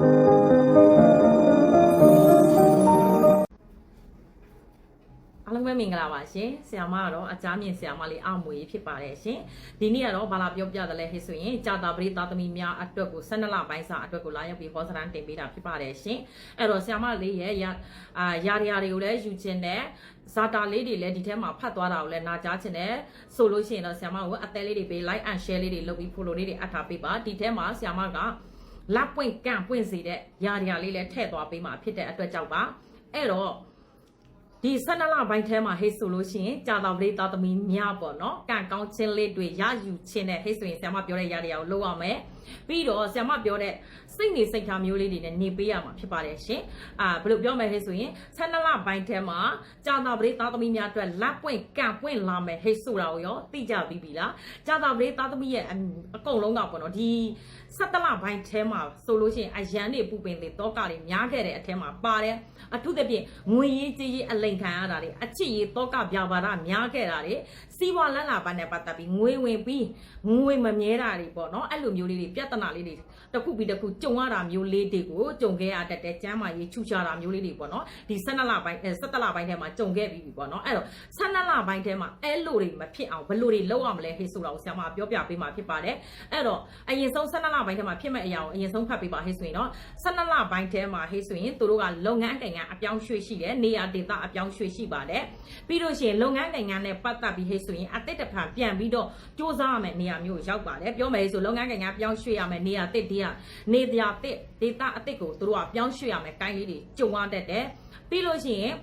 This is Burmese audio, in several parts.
အားလုံးပဲမင်္ဂလာပါရှင်ဆရာမကတော့အကြမ်းမြင့်ဆရာမလေးအမွေဖြစ်ပါတယ်ရှင်ဒီနေ့ကတော့ဘာလာပြောပြတယ်လဲဟဲ့ဆိုရင်ကြာတာပရိသားသမီးများအတွက်ကို12လပိုင်းစာအတွက်ကိုလာရောက်ပြီးဟောစရန်တင်ပေးတာဖြစ်ပါတယ်ရှင်အဲ့တော့ဆရာမလေးရဲ့ရအာယာရီယာတွေကိုလည်းယူခြင်းနဲ့ဇာတာလေးတွေလည်းဒီထဲမှာဖတ်သွားတာကိုလည်းနာကြားခြင်းနဲ့ဆိုလို့ရှိရင်တော့ဆရာမကိုအသေးလေးတွေပေး like and share လေးတွေလုပ်ပြီး follow လေးတွေအပ်ထားပေးပါဒီထဲမှာဆရာမက လက်ပွင့်ကန့်ပွင့်စေတဲ့ယာရီယာလေးလည်းထည့်သွားပေးမှာဖြစ်တဲ့အတွက်ကြောင့်ပါအဲ့တော့ဒီ12လပိုင်းထဲမှာဟိတ်ဆိုလို့ရှိရင်ကြာတော်ပရိသတ်သမီးများပေါ့နော်ကံကောင်းခြင်းလေးတွေရယူခြင်းနဲ့ဟိတ်ဆိုရင်ဆရာမပြောတဲ့ຢာတွေကိုလုပ်ရမယ် ပြီးတော့ဆရာမပြောတဲ့စိတ်နေစိတ်ထားမျိုးလေးတွေနဲ့နေပေးရမှာဖြစ်ပါတယ်ရှင်အာဘယ်လိုပြောမလဲဟိတ်ဆိုရင်12လပိုင်းထဲမှာကြာတော်ပရိသတ်သမီးများအတွက်လက်ပွင့်ကံပွင့်လာမယ်ဟိတ်ဆိုတာကိုရောသိကြပြီးပြီလားကြာတော်ပရိသတ်သမီးရဲ့အကုန်လုံးကပေါ့နော်ဒီ17လပိုင်းထဲမှာဆိုလို့ရှိရင်အရန်တွေပူပင်တွေတောကတွေများခဲ့တဲ့အထဲမှာပါတယ်အထူးသဖြင့်ငွေရေးကြေးရေးအလိန်ခံရတာတွေအချစ်ရေးတောကပြပါတာများခဲ့တာတွေစီးပွားလန်းလာပါနဲ့ပတ်သက်ပြီးငွေဝင်ပြီးငွေမမြဲတာတွေပေါ့နော်အဲ့လိုမျိုးလေးတွေပြဿနာလေးတွေတစ်ခုပြီးတစ်ခုကြုံရတာမျိုးလေးတွေကိုကြုံခဲ့ရတတ်တဲ့ကျမ်းမာရေးချူချတာမျိုးလေးတွေပေါ့နော်ဒီ12လပိုင်းအဲ17လပိုင်းထဲမှာကြုံခဲ့ပြီးပြီပေါ့နော်အဲ့တော့12လပိုင်းထဲမှာအဲ့လိုတွေမဖြစ်အောင်ဘယ်လိုတွေလုပ်ရမလဲဟေ့ဆိုတာကိုဆရာမပြောပြပေးမှာဖြစ်ပါတယ်အဲ့တော့အရင်ဆုံး12လပိုင်းထဲမှာဖြစ်မဲ့အရာကိုအရင်ဆုံးဖတ်ပေးပါဟေ့ဆိုရင်တော့12လပိုင်းထဲမှာဟေ့ဆိုရင်သူတို့ကလုပ်ငန်းတိုင်ကအပြောင်းရွှေ့ရှိတယ်နေရာဒေသအပြောင်းရွှေ့ရှိပါတယ်ပြီးလို့ရှိရင်လုပ်ငန်းတိုင်ကနဲ့ပတ်သက်ပြီးဟေ့ဆိုရင်အတိတ်တစ်ဖန်ပြန်ပြီးတော့စ조사ရမယ်နေရာမျိုးရောက်ပါတယ်ပြောမယ်ဆိုလုပ်ငန်းတိုင်ကပြောင်းရွှေ့ရမယ်နေရာတစ်တည်းကနေရာတစ်ဒေသအတိတ်ကိုသူတို့ကပြောင်းရွှေ့ရမယ်ကိုင်းလေးတွေကြုံရတတ်တယ်ပြီးလို့ရှိရင်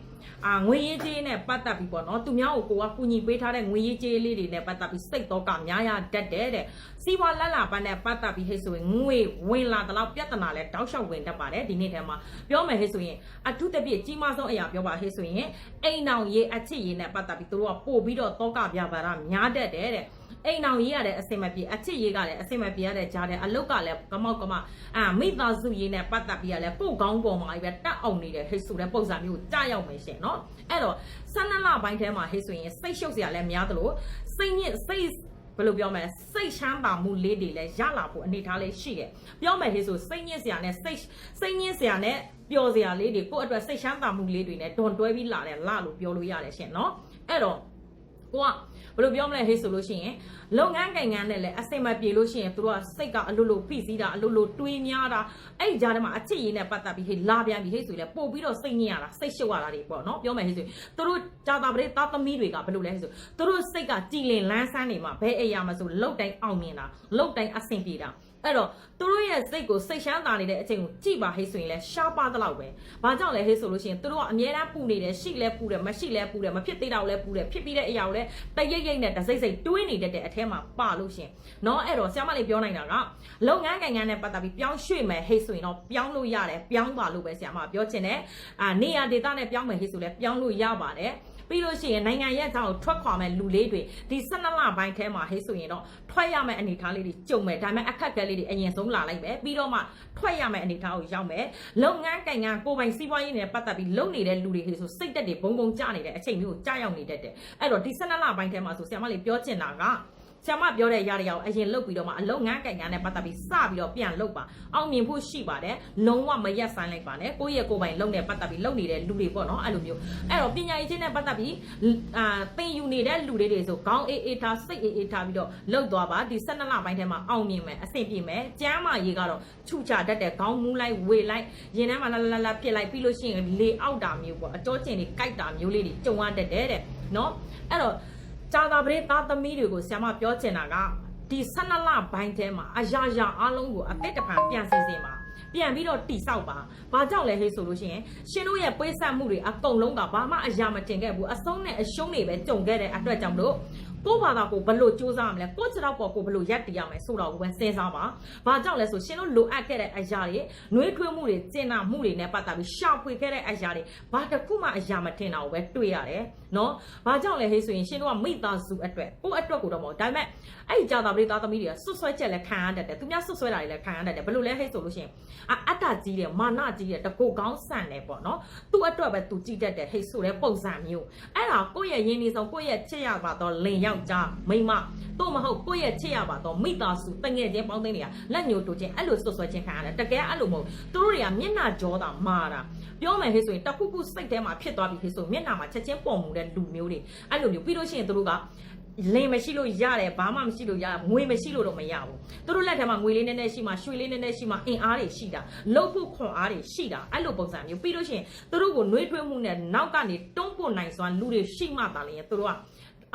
အာငွေရေးကြေးနဲ့ပတ်သက်ပြီးပေါ့နော်သူများကိုကိုကကူညီပေးထားတဲ့ငွေရေးကြေးလေးတွေနဲ့ပတ်သက်ပြီးစိတ်တော့ကများရတတ်တယ်တဲ့စီးပွားလက်လာပန်းနဲ့ပတ်သက်ပြီးဟဲ့ဆိုရင်ငွေဝင်လာတော့ပြဿနာလဲတောက်လျှောက်ဝင်တတ်ပါတယ်ဒီနေ့ထဲမှာပြောမယ်ဟဲ့ဆိုရင်အထူးသဖြင့်ကြီးမားဆုံးအရာပြောပါဟဲ့ဆိုရင်အိမ်အောင်ရေးအချစ်ရေးနဲ့ပတ်သက်ပြီးသူတို့ကပို့ပြီးတော့တောကပြပါတာများတတ်တယ်တဲ့အိမ်အောင်ရေးရတဲ့အစင်မပြေအချစ်ရေးကလည်းအစင်မပြေရတဲ့ကြားတဲ့အလုတ်ကလည်းကမောက်ကမအာမိသားစုရေးနဲ့ပတ်သက်ပြီးရလဲကို့ကောင်းပေါ်မှာပဲတက်အောင်နေတဲ့ဟိတ်ဆိုတဲ့ပုံစံမျိုးကြားရောက်မယ်ရှင်နော်အဲ့တော့12လပိုင်းထဲမှာဟိတ်ဆိုရင်စိတ်ရှုပ်စရာလည်းများသလိုစိတ်ညစ်စိတ်ဘယ်လိုပြောမလဲစိတ်ချမ်းသာမှုလေးတွေလည်းရလာဖို့အနေထားလေးရှိတယ်ပြောမယ်ဟေးဆိုစိတ်ညစ်စရာနဲ့စိတ်စိတ်ညစ်စရာနဲ့ပျော်စရာလေးတွေကိုယ့်အတွက်စိတ်ချမ်းသာမှုလေးတွေနဲ့ဒွန်တွဲပြီးလာတယ်လာလို့ပြောလို့ရတယ်ရှင်နော်အဲ့တော့ကိုက ဘယ်လိုပြောမလဲဟေးဆိုလို့ရှိရင်လုပ်ငန်းကင်ငန်းနဲ့လည်းအစင်မပြေလို့ရှိရင်သူတို့ကစိတ်ကအလိုလိုဖိစီးတာအလိုလိုတွေးများတာအဲ့ဒီကြားထဲမှာအချစ်ရည်နဲ့ပတ်သက်ပြီးဟေးလာပြန်ပြီးဟေးဆိုရင်ပို့ပြီးတော့စိတ်ညစ်ရတာစိတ်ရှုပ်ရတာတွေပေါ့နော်ပြောမယ်ဟေးဆိုသူတို့ကြာတာပရိသားသမီးတွေကဘယ်လိုလဲဟေးဆိုသူတို့စိတ်ကကြည်လင်လန်းဆန်းနေမှာဘယ်အရာမှဆိုလုတ်တိုင်းအောင်မြင်တာလုတ်တိုင်းအဆင်ပြေတာ အဲ့တော့သူတို့ရဲ့စိတ်ကိုစိတ်ရှမ်းသာနေတဲ့အချိန်ကိုကြည့်ပါဟေးဆိုရင်လဲရှားပါတလောက်ပဲ။ဘာကြောင့်လဲဟေးဆိုလို့ရှိရင်သူတို့ကအမြဲတမ်းပူနေတယ်ရှိလဲပူတယ်မရှိလဲပူတယ်မဖြစ်သေးတော့လဲပူတယ်ဖြစ်ပြီးတဲ့အရာကိုလဲတရိပ်ရိပ်နဲ့တစိမ့်စိမ့်တွေးနေတတ်တဲ့အထဲမှာပါလို့ရှင်။နော်အဲ့တော့ဆရာမလေးပြောနိုင်တာကလုပ်ငန်းကင်ငန်းနဲ့ပတ်သက်ပြီးပြောင်းရွှေ့မယ်ဟေးဆိုရင်တော့ပြောင်းလို့ရတယ်ပြောင်းပါလို့ပဲဆရာမပြောချင်တယ်။အာနေရာဒေသနဲ့ပြောင်းမယ်ဟေးဆိုလဲပြောင်းလို့ရပါတယ်။ ပြီးလို့ရှိရင်နိုင်ငံရဲ့အကြောင်းကိုထွက်ခွာမဲ့လူလေးတွေဒီ12လပိုင်းထဲမှာဟဲ့ဆိုရင်တော့ထွက်ရမယ့်အနေအထားလေးတွေကြုံမယ်ဒါပေမဲ့အခက်အခဲလေးတွေအရင်ဆုံးလာလိုက်မယ်ပြီးတော့မှထွက်ရမယ့်အနေအထားကိုရောက်မယ်လုပ်ငန်းကင်ငန်းကိုပိုင်စီးပွားရေးနဲ့ပတ်သက်ပြီးလုပ်နေတဲ့လူတွေဟဲ့ဆိုစိတ်တက်တွေဘုံဘုံကြနေတဲ့အချိန်မျိုးကိုကြားရောက်နေတတ်တယ်အဲ့တော့ဒီ12လပိုင်းထဲမှာဆိုဆရာမလေးပြောချင်တာက ဆရာမပြောတဲ့ຢာတရားကိုအရင်လုတ်ပြီးတော့မှအလုံငန်းကင်ကန်းနဲ့ပတ်သက်ပြီးစပြီးတော့ပြန်လုတ်ပါအောင်မြင်ဖို့ရှိပါတယ်လုံးဝမရက်ဆိုင်လိုက်ပါနဲ့ကိုယ့်ရဲ့ကိုယ်ပိုင်လုံနဲ့ပတ်သက်ပြီးလုံနေတဲ့လူတွေပေါ့နော်အဲ့လိုမျိုးအဲ့တော့ပညာရေးချင်းနဲ့ပတ်သက်ပြီးအာသင်ယူနေတဲ့လူတွေတွေဆိုခေါင်းအေးအေးထားစိတ်အေးအေးထားပြီးတော့လုတ်သွားပါဒီ12လပိုင်းထဲမှာအောင်မြင်မယ်အဆင်ပြေမယ်ကျမ်းမာရေးကတော့ခြုချတတ်တဲ့ခေါင်းမူးလိုက်ဝေလိုက်ရင်ထဲမှာလာလာလာပြစ်လိုက်ပြီးလို့ရှိရင်လေအောက်တာမျိုးပေါ့အတော်ကျင်တွေကြိုက်တာမျိုးလေးတွေကြုံရတတ်တယ်တဲ့နော်အဲ့တော့ ကြာတာပရိသားသမီးတွေကိုဆရာမပြောချင်တာကဒီ12လပိုင်းထဲမှာအရာရာအလုံးကိုအသက်တဖန်ပြန်စီစဉ်ပါပြန်ပြီးတော့တိဆောက်ပါ။ဘာကြောင့်လဲဟေးဆိုလို့ရှိရင်ရှင်တို့ရဲ့ပွေးဆက်မှုတွေအကုန်လုံးကဘာမှအရာမတင်ခဲ့ဘူး။အဆုံးနဲ့အရှုံးတွေပဲကြုံခဲ့တဲ့အတွက်ကြောင့်မလို့ ကိုယ့်ဘာသာကိုဘလို့စူးစမ်းရမလဲကိုယ့်ခြေထောက်ပေါ်ကိုဘလို့ရက်တည်ရမလဲဆိုတော့ကိုပဲစဉ်းစားပါ။ဘာကြောင့်လဲဆိုရှင်တို့လိုအပ်ခဲ့တဲ့အရာတွေနှွေးထွေးမှုတွေကျင်နာမှုတွေနဲ့ပတ်သက်ပြီးရှာဖွေခဲ့တဲ့အရာတွေဘာတစ်ခုမှအရာမတင်တာကိုပဲတွေ့ရတယ်။နော်။ဘာကြောင့်လဲဟေးဆိုရင်ရှင်တို့ကမိသားစုအတွက်ကိုယ့်အတွက်ကိုတော့မဟုတ်ဒါပေမဲ့အဲ့ဒီကြာတာပရိသားသမီးတွေကဆွဆွဲချက်လည်းခံရတတ်တယ်။သူများဆွဆွဲတာတွေလည်းခံရတတ်တယ်။ဘလို့လဲဟေးဆိုလို့ရှိရင်အအတ္တကြီးတယ်မာနကြီးတယ်တကုတ်ကောင်းဆန်တယ်ပေါ့နော်။သူ့အတွက်ပဲသူကြည့်တတ်တယ်ဟေးဆိုတဲ့ပုံစံမျိုး။အဲ့ဒါကိုယ့်ရဲ့ရင်းနှီးဆုံးကိုယ့်ရဲ့ချစ်ရပါတော့လင်ရောက်ယောက်ျားမိန်းမတို့မဟုတ်ကိုယ့်ရဲ့ချစ်ရပါတော့မိသားစုတငယ်ချင်းပေါင်းသိနေတာလက်ညှိုးတိုးချင်းအဲ့လိုဆွဆွဲချင်းခံရတယ်တကယ်အဲ့လိုမဟုတ်သူတို့တွေကမျက်နှာကြောတာမာတာပြောမယ်ဟဲ့ဆိုရင်တခုခုစိတ်ထဲမှာဖြစ်သွားပြီဟဲ့ဆိုမျက်နှာမှာချက်ချင်းပေါ်မှုတဲ့လူမျိုးတွေအဲ့လိုမျိုးပြီးလို့ရှိရင်သူတို့ကလင်မရှိလို့ရတယ်ဘာမှမရှိလို့ရငွေမရှိလို့တော့မရဘူးသူတို့လက်ထဲမှာငွေလေးနည်းနည်းရှိမှရွှေလေးနည်းနည်းရှိမှအင်အားတွေရှိတာလှုပ်ဖို့ခွန်အားတွေရှိတာအဲ့လိုပုံစံမျိုးပြီးလို့ရှိရင်သူတို့ကိုနှွေးထွေးမှုနဲ့နောက်ကနေတွန်းပို့နိုင်စွာလူတွေရှိမှသာလျှင်သူတို့က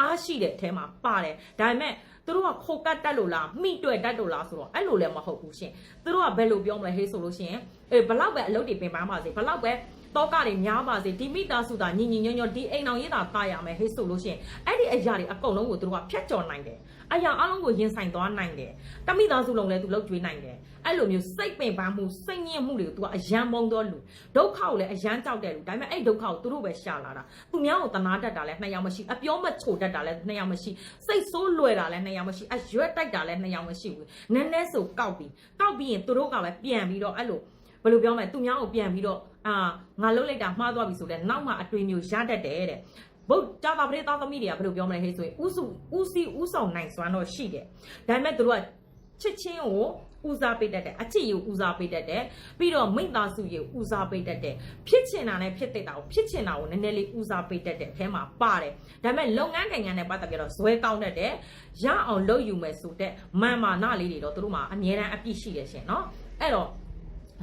အားရှိတဲ့အထဲမှာပါတယ်ဒါပေမဲ့သူတို့ကခိုကတ်တက်လို့လားမိတွေ့တက်လို့လားဆိုတော့အဲ့လိုလည်းမဟုတ်ဘူးရှင်သူတို့ကဘယ်လိုပြောမလဲဟေးဆိုလို့ရှိရင်အေးဘလောက်ပဲအလုပ်တွေပင်ပန်းပါစေဘလောက်ပဲ တောကတွေများပါစေဒီမိသားစုသာညီညီညွတ်ညွတ်ဒီအိမ်အောင်ရေးတာတာရမယ်ဟေးဆိုလို့ရှိရင်အဲ့ဒီအရာတွေအကုန်လုံးကိုသူတို့ကဖျက်ကျော်နိုင်တယ်အရာအလုံးကိုရင်ဆိုင်သွားနိုင်တယ်တမိသားစုလုံးလည်းသူလှုပ်ကြွေးနိုင်တယ်အဲ့လိုမျိုးစိတ်ပင်ပန်းမှုစိတ်ညစ်မှုတွေကိုသူကအယံမုံတော့လူဒုက္ခကိုလည်းအယံကြောက်တဲ့လူဒါပေမဲ့အဲ့ဒုက္ခကိုသူတို့ပဲရှာလာတာသူများကိုတနာတတ်တာလည်းနှစ်ယောက်မရှိအပြောမချိုတတ်တာလည်းနှစ်ယောက်မရှိစိတ်ဆိုးလွယ်တာလည်းနှစ်ယောက်မရှိအရွက်တိုက်တာလည်းနှစ်ယောက်မရှိဘူးနည်းနည်းဆိုကောက်ပြီးကောက်ပြီးရင်သူတို့ကပဲပြန်ပြီးတော့အဲ့လို ဘယ်လိုပြောမလဲသူများကိုပြန်ပြီးတော့အာငါလှုပ်လိုက်တာမှားသွားပြီဆိုတော့နောက်မှအတွေ့မျိုးရတတ်တယ်တဲ့ဘုတ်ကြာတာပရိသသမီးတွေကဘယ်လိုပြောမလဲဟဲ့ဆိုရင်ဥစုဥစီဥဆောင်နိုင်စွမ်းတော့ရှိတယ်ဒါပေမဲ့သူတို့ကချစ်ချင်းကိုဦးစားပေးတတ်တယ်အချစ်ကိုဦးစားပေးတတ်တယ်ပြီးတော့မိသားစုကိုဦးစားပေးတတ်တယ်ဖြစ်ချင်တာနဲ့ဖြစ်တဲ့တာကိုဖြစ်ချင်တာကိုနည်းနည်းလေးဦးစားပေးတတ်တဲ့အထဲမှာပါတယ်ဒါပေမဲ့လုပ်ငန်းနိုင်ငံနဲ့ပတ်သက်ပြီးတော့ဇွဲကောင်းတတ်တယ်ရအောင်လုပ်ယူမယ်ဆိုတဲ့မာမာနလေးတွေတော့သူတို့မှာအမြဲတမ်းအပြည့်ရှိတယ်ရှင်เนาะအဲ့တော့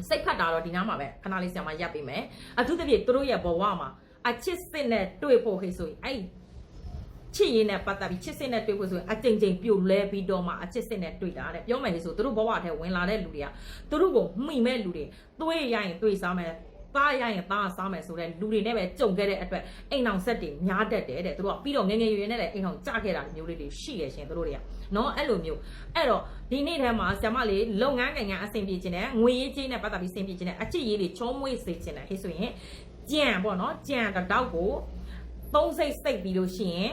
စိတ်ဖတ်တာတော့ဒီနားမှာပဲခဏလေးဆရာမရပ်ပေးမယ်အထူးသဖြင့်သူတို့ရဲ့ဘဝမှာအချစ်စစ်နဲ့တွေ့ဖို့ဟိဆိုရင်အဲ့ချစ်ရင်နဲ့ပတ်သက်ပြီးချစ်စစ်နဲ့တွေ့ဖို့ဆိုရင်အကြိမ်ကြိမ်ပြုတ်လဲပြီးတော့မှအချစ်စစ်နဲ့တွေ့တာတဲ့ပြောမယ်လေဆိုသူတို့ဘဝထဲဝင်လာတဲ့လူတွေကသူတို့ကိုမှီမဲ့လူတွေတွေးရရင်တွေးစားမယ် သားရရင်သားစားမယ်ဆိုတဲ့လူတွေနဲ့ပဲကြုံခဲ့တဲ့အတွက်အိမ်အောင်ဆက်တွေများတတ်တယ်တဲ့သူတို့ကပြီးတော့ငငယ်ရွယ်ရွယ်နဲ့လည်းအိမ်အောင်ကြခဲ့တာမျိုးလေးတွေရှိရရှင်သူတို့တွေကနော်အဲ့လိုမျိုးအဲ့တော့ဒီနေ့ထဲမှာဆရာမလေးလုပ်ငန်းကိန်းကအဆင်ပြေခြင်းနဲ့ငွေရေးကြေးနဲ့ပတ်သက်ပြီးဆင်ပြေခြင်းနဲ့အချစ်ရေးတွေချုံးမွေးစေခြင်းနဲ့ဟဲ့ဆိုရင်ကြံပေါ့နော်ကြံတစ်တောက်ကိုသုံးစိတ်စိတ်ပြီးလို့ရှိရင်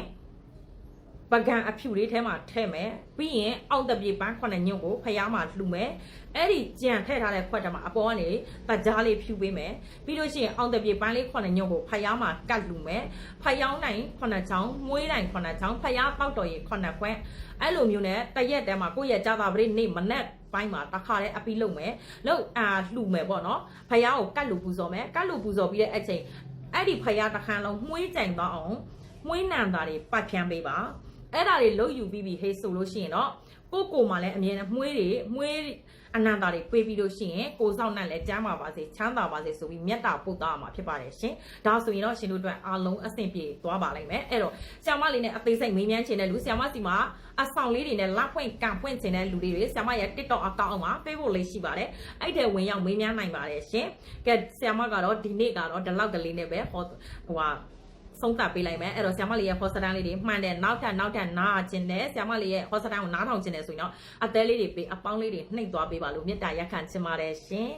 ပကံအဖြူလေးထဲမှာထည့်မယ်ပြီးရင်အောက်တပြေပန်းခုနှစ်ညွန့်ကိုဖျားမှာလှူမယ်အဲ့ဒီကြံထည့်ထားတဲ့ခွက်ထဲမှာအပေါ်ကနေတကြားလေးဖြူပေးမယ်ပြီးလို့ရှိရင်အောက်တပြေပန်းလေးခုနှစ်ညွန့်ကိုဖျားမှာကတ်လှူမယ်ဖျောင်းနိုင်ခုနှစ်ချောင်းမွေးနိုင်ခုနှစ်ချောင်းဖျားတောက်တော်ရေခုနှစ်ခွက်အဲ့လိုမျိုးနဲ့တရက်တည်းမှာကိုယ့်ရဲ့ကြာတာပရိနေ့မနဲ့ပိုင်းမှာတစ်ခါတည်းအပီးလုပ်မယ်လုပ်အာလှူမယ်ပေါ့နော်ဖျားကိုကတ်လူပူဇော်မယ်ကတ်လူပူဇော်ပြီးတဲ့အချိန်အဲ့ဒီဖျားတစ်ခါလုံးမှုေးကြိုင်သွားအောင်မှုေးနံတာတွေပတ်ဖြန်းပေးပါ အဲ့ဒါတွေလုတ်ယူပြီးပြီဟေးဆိုလို့ရှိရင်တော့ကိုကိုမှလည်းအမြဲတမ်းမှုေးတွေမှုေးအနန္တာတွေပေးပြီးလို့ရှိရင်ကိုစောင့်နဲ့လည်းကျမ်းပါပါစေချမ်းသာပါစေဆိုပြီးမြတ်တာပို့သားမှာဖြစ်ပါတယ်ရှင်ဒါဆိုရင်တော့ရှင်တို့အတွက်အားလုံးအဆင်ပြေသွားပါလိမ့်မယ်အဲ့တော့ဆ iam မလေးနဲ့အသေးစိတ်မေးမြန်းချင်တဲ့လူဆ iam မစီမှာအဆောင်လေးတွေနဲ့လက်ဖွင့်ကန်ဖွင့်ချင်တဲ့လူတွေဆ iam မရဲ့ TikTok အကောင့်မှာ Facebook လေးရှိပါတယ်အဲ့တဲ့ဝင်ရောက်မေးမြန်းနိုင်ပါတယ်ရှင်ကဲဆ iam မကတော့ဒီနေ့ကတော့ဒီလောက်ကလေးနဲ့ပဲဟိုဟိုဟာ ဆုံးသတ်ပေးလိုက်မယ်အဲ့တော့ဆ iam မလေးရဲ့ host တန်းလေးတွေမှန်တယ်နောက်ထပ်နောက်ထပ်နားခြင်းတယ်ဆ iam မလေးရဲ့ host တန်းကိုနားထောင်ခြင်းတယ်ဆိုရင်တော့အသေးလေးတွေပေးအပေါင်းလေးတွေနှိပ်သွားပေးပါလို့မေတ္တာရက်ခံချင်ပါတယ်ရှင်